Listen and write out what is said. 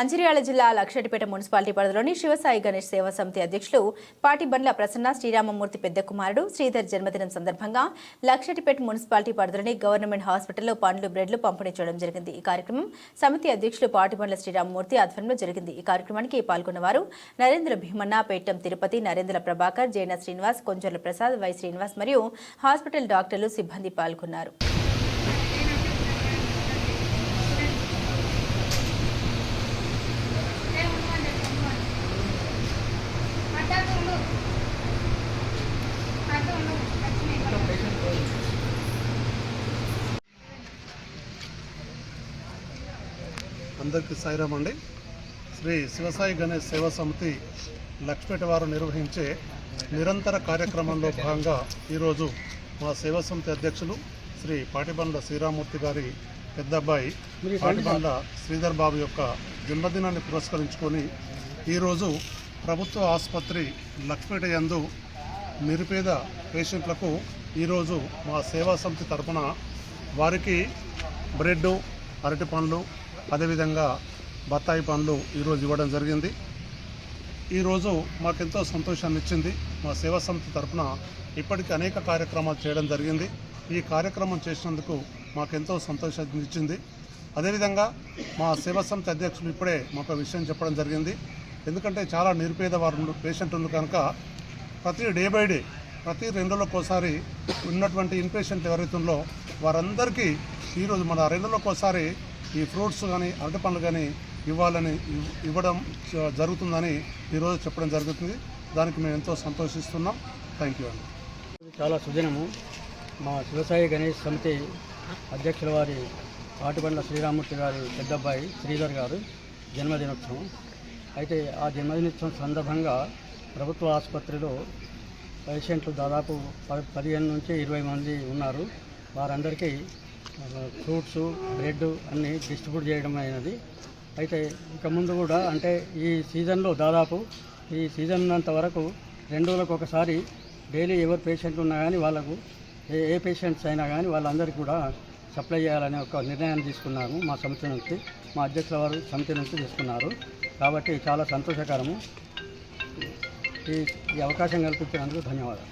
మంచిర్యాల జిల్లా లక్షటిపేట మున్సిపాలిటీ పరిధిలోని శివసాయి గణేష్ సేవా సమితి అధ్యక్షులు పాటిబండ్ల ప్రసన్న శ్రీరామమూర్తి పెద్ద కుమారుడు శ్రీధర్ జన్మదినం సందర్భంగా లక్షటిపేట మున్సిపాలిటీ పరిధిలోని గవర్నమెంట్ హాస్పిటల్లో పండ్లు బ్రెడ్లు పంపిణీ చేయడం జరిగింది. ఈ కార్యక్రమం సమితి అధ్యక్షులు పాటిబండ్ల శ్రీరామమూర్తి ఆధ్వర్యంలో జరిగింది. ఈ కార్యక్రమానికి పాల్గొన్నవారు నరేంద్ర భీమన్న పేటం తిరుపతి నరేంద్ర ప్రభాకర్ జైన శ్రీనివాస్ కొంజర్ల ప్రసాద్ వై శ్రీనివాస్ మరియు హాస్పిటల్ డాక్టర్లు సిబ్బంది పాల్గొన్నారు. అందరికీ సాయిరామ్ అండి. శ్రీ శివసాయి గణేష్ సేవా సమితి లక్ష్మీపేట వారు నిర్వహించే నిరంతర కార్యక్రమంలో భాగంగా ఈరోజు మా సేవా సమితి అధ్యక్షులు శ్రీ పాటిబండ్ల శ్రీరామూర్తి గారి పెద్ద అబ్బాయి పాటిబండ్ల శ్రీధర్ బాబు యొక్క జన్మదినాన్ని పురస్కరించుకొని ఈరోజు ప్రభుత్వ ఆసుపత్రి లక్ష్మీట యందు నిరుపేద పేషెంట్లకు ఈరోజు మా సేవా సమితి తరపున వారికి బ్రెడ్ అరటి పండ్లు అదేవిధంగా బత్తాయి పండ్లు ఈరోజు ఇవ్వడం జరిగింది. ఈరోజు మాకెంతో సంతోషాన్ని ఇచ్చింది మా సేవా సంస్థ తరపున ఇప్పటికీ అనేక కార్యక్రమాలు చేయడం జరిగింది. ఈ కార్యక్రమం చేసినందుకు మాకెంతో సంతోషాన్ని ఇచ్చింది అదేవిధంగా మా సేవా సంస్థ అధ్యక్షులు ఇప్పుడే మాకు విషయం చెప్పడం జరిగింది. ఎందుకంటే చాలా నిరుపేద వారు పేషెంట్ ఉంది కనుక ప్రతి డే బై డే ప్రతి రెండు ఉన్నటువంటి ఇన్పేషెంట్ ఎవరైతుందో వారందరికీ ఈరోజు మన రెండు ఈ ఫ్రూట్స్ కానీ అరటి పండ్లు కానీ ఇవ్వాలని ఇవ్వడం జరుగుతుందని ఈరోజు చెప్పడం జరుగుతుంది. దానికి మేము ఎంతో సంతోషిస్తున్నాం. థ్యాంక్ యూ అండి. చాలా సుదినము మా శివసాయి గణేష్ సమితి అధ్యక్షుల వారి పాటిబండ్ల శ్రీరామూర్తి గారి పెద్దబ్బాయి శ్రీధర్ గారు జన్మదినోత్సవం. అయితే ఆ జన్మదినోత్సవం సందర్భంగా ప్రభుత్వ ఆసుపత్రిలో పేషెంట్లు దాదాపు పది పదిహేను నుంచి ఇరవై మంది ఉన్నారు. వారందరికీ ఫ్రూట్స్ బ్రెడ్ అన్నీ డిస్ట్రిబ్యూట్ చేయడం అయినది. అయితే ఇక ముందు కూడా అంటే ఈ సీజన్లో దాదాపు ఈ సీజన్ ఉన్నంత వరకు రెండు రోజులకు ఒకసారి డైలీ ఎవరు పేషెంట్ ఉన్నా కానీ వాళ్ళకు ఏ ఏ పేషెంట్స్ అయినా కానీ వాళ్ళందరికీ కూడా సప్లై చేయాలనే ఒక నిర్ణయాన్ని తీసుకున్నాము మా సమితి నుంచి. మా అధ్యక్షుల వారు సమితి నుంచి తీసుకున్నారు. కాబట్టి చాలా సంతోషకరము. ఈ ఈ అవకాశం కల్పించినందుకు ధన్యవాదాలు.